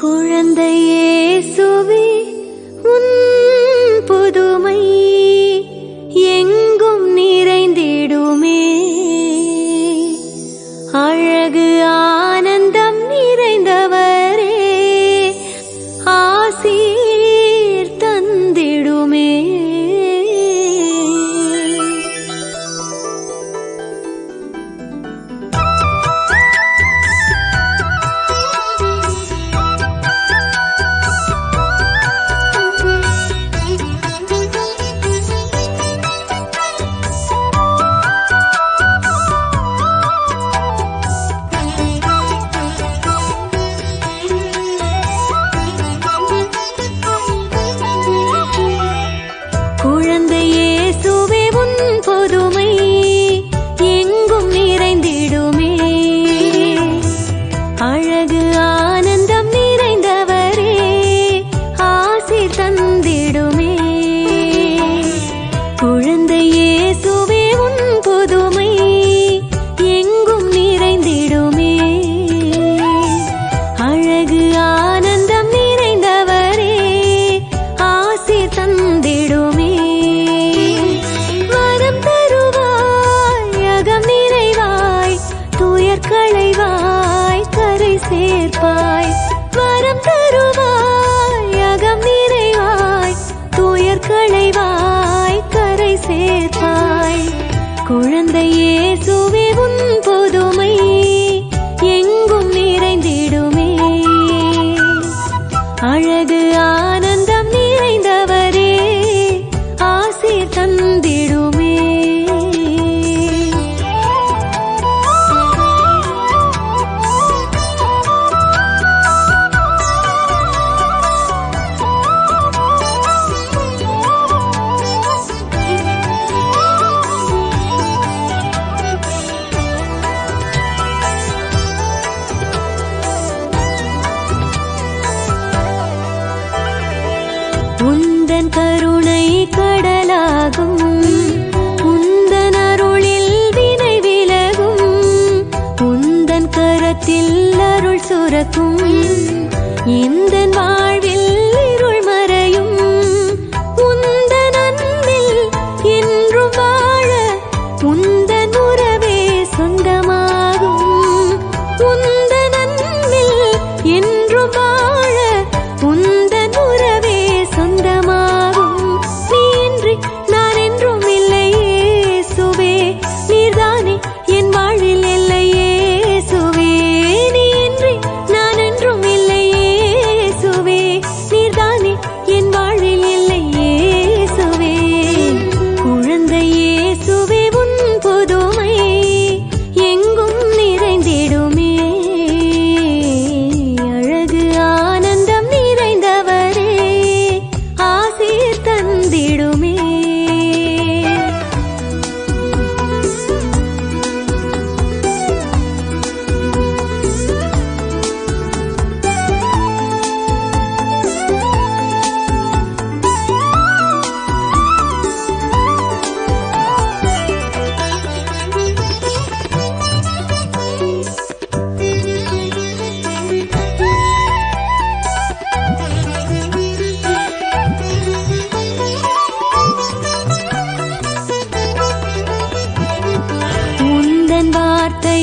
குழந்தையே சுவி உன் புதுமை களைவாய் கரை சேர்ப்பாய். குழந்தையே சுவே உன் புதுமை எங்கும் நிறைந்திடுமே. அழகு கடலாகும். உந்தன் அருளில் வினை விலகும். உந்தன் கரத்தில் அருள் சுரக்கும். இந்த வார்த்தை